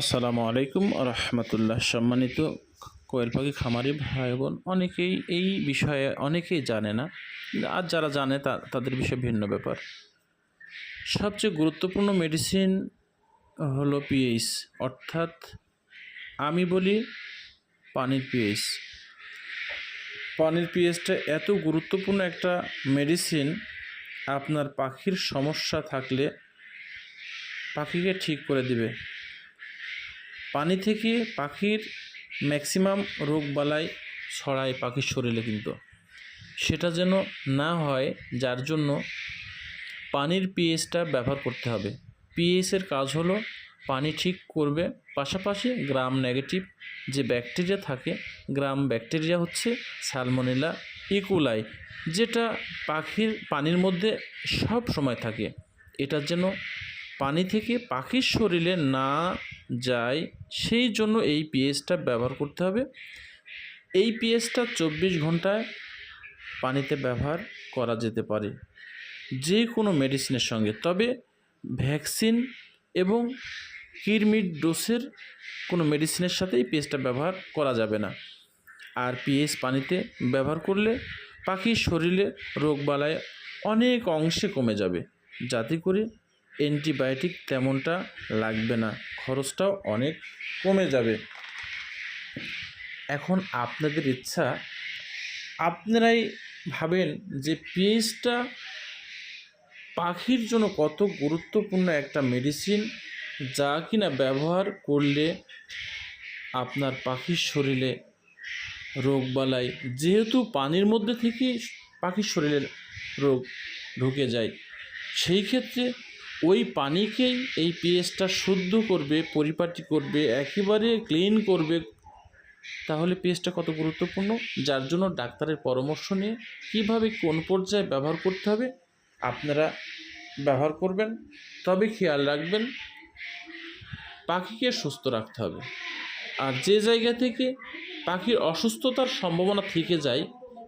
আসসালামু আলাইকুম রহমতুল্লাহ সম্মানিত কোয়েল পাখি খামারি ভাই বোন, অনেকেই এই বিষয়ে অনেকেই জানে না আর যারা জানে তা তাদের বিষয়ে ভিন্ন ব্যাপার। সবচেয়ে গুরুত্বপূর্ণ মেডিসিন হলো পিএইচ অর্থাৎ আমি বলি পানির পিএইচ পানির পিএইচটা এত গুরুত্বপূর্ণ একটা মেডিসিন আপনার পাখির সমস্যা থাকলে পাখিকে ঠিক করে দিবে। পানি থেকে পাখির ম্যাক্সিমাম রোগবালাই ছড়ায় পাখির শরীরে কিন্তু। সেটা যেন না হয়, যার জন্য পানির পিএইচটা ব্যবহার করতে হবে। পিএইচের কাজ হলো পানি ঠিক করবে, পাশাপাশি গ্রাম নেগেটিভ যে ব্যাকটেরিয়া থাকে গ্রাম ব্যাকটেরিয়া হচ্ছে সালমোনেলা ইকুলাই যেটা পাখির, পানির মধ্যে সব সময় থাকে। এটার যেন পানি থেকে পাখির শরীরে না যায়, সেই জন্য এই পিএইচটা ব্যবহার করতে হবে। এই পিএইচটা চব্বিশ ঘন্টায় পানিতে ব্যবহার করা যেতে পারে, যে কোনো মেডিসিনের সঙ্গে। তবে ভ্যাকসিন এবং কিরমির ডোসের কোনো মেডিসিনের সাথে এই পিএইচটা ব্যবহার করা যাবে না। আর পিএইচ পানিতে ব্যবহার করলে পাখির শরীরে রোগবালায় অনেক অংশে কমে যাবে, যাতে করে অ্যান্টিবায়োটিক তেমনটা লাগবে না, খরচটাও অনেক কমে যাবে। এখন আপনাদের ইচ্ছা, আপনারাই ভাবেন যে পিএইচটা পাখির জন্য কত গুরুত্বপূর্ণ একটা মেডিসিন যা কিনা ব্যবহার করলে আপনার পাখির শরীরে রোগবালাই যেহেতু পানির মধ্যে থেকে পাখির শরীরে রোগ ঢুকে যায়। সেই ক্ষেত্রে ওই পানিকেই এই পিএইচটা শুদ্ধ করবে, পরিপাটি করবে, একেবারে ক্লিন করবে। তাহলে পিএইচটা কত গুরুত্বপূর্ণ? যার জন্য ডাক্তারের পরামর্শ নিয়ে কীভাবে কোন পর্যায়ে ব্যবহার করতে হবে, আপনারা ব্যবহার করবেন। তবে খেয়াল রাখবেন, পাখিকে সুস্থ রাখতে হবে। আর যে জায়গা থেকে পাখির অসুস্থতার সম্ভাবনা থেকে যায়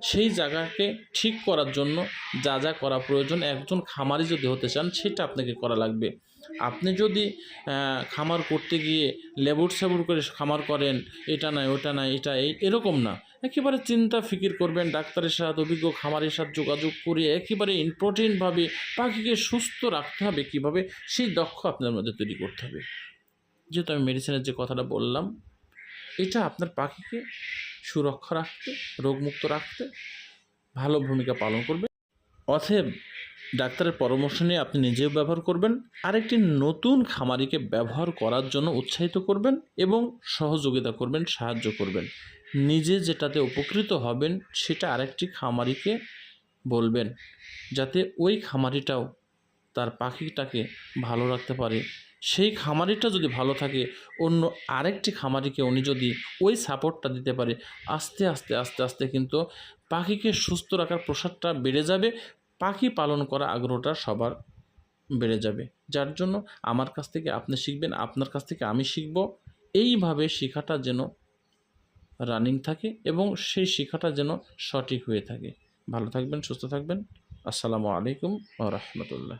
সেই জায়গাকে ঠিক করার জন্য যা যা করা প্রয়োজন, একজন খামারি যদি হতে চান, সেটা আপনাকে করা লাগবে। আপনি যদি খামার করতে গিয়ে লেবুর সেবুর করে খামার করেন, এটা নাই, ওটা নাই, এটা এই, এরকম না। একেবারে চিন্তা, ফিকির করবেন, ডাক্তারের সাথে অভিজ্ঞ খামারের সাথে যোগাযোগ করে একেবারে ইম্পর্টেন্টভাবে পাখিকে সুস্থ রাখতে হবে কীভাবে, সেই দক্ষ আপনার মধ্যে তৈরি করতে হবে। যেহেতু আমি মেডিসিনের যে কথাটা বললাম, এটা আপনার পাখিকে সুরক্ষা রাখতে, রোগমুক্ত রাখতে ভালো ভূমিকা পালন করবে। অতএব ডাক্তারের পরামর্শ নিয়ে আপনি নিজেও ব্যবহার করবেন। আরেকটি নতুন খামারিকে ব্যবহার করার জন্য উৎসাহিত করবেন এবং সহযোগিতা করবেন, সাহায্য করবেন। নিজে যেটাতে উপকৃত হবেন, সেটা আরেকটি খামারিকে বলবেন, যাতে ওই খামারিটাও তার পাখিটাকে ভালো রাখতে পারে। সেই খামারিটা যদি ভালো থাকে, অন্য আরেকটি খামারিকে উনি যদি ওই সাপোর্টটা দিতে পারে, আস্তে আস্তে আস্তে আস্তে কিন্তু পাখিকে সুস্থ রাখার প্রসাদটা বেড়ে যাবে, পাখি পালন করা আগ্রহটা সবার বেড়ে যাবে। যার জন্য আমার কাছ থেকে আপনি শিখবেন, আপনার কাছ থেকে আমি শিখব। এইভাবে শেখাটা যেন রানিং থাকে এবং সেই শেখাটা যেন সঠিক হয়ে থাকে। ভালো থাকবেন, সুস্থ থাকবেন। আসসালামু আলাইকুম রহমতুল্লাহ।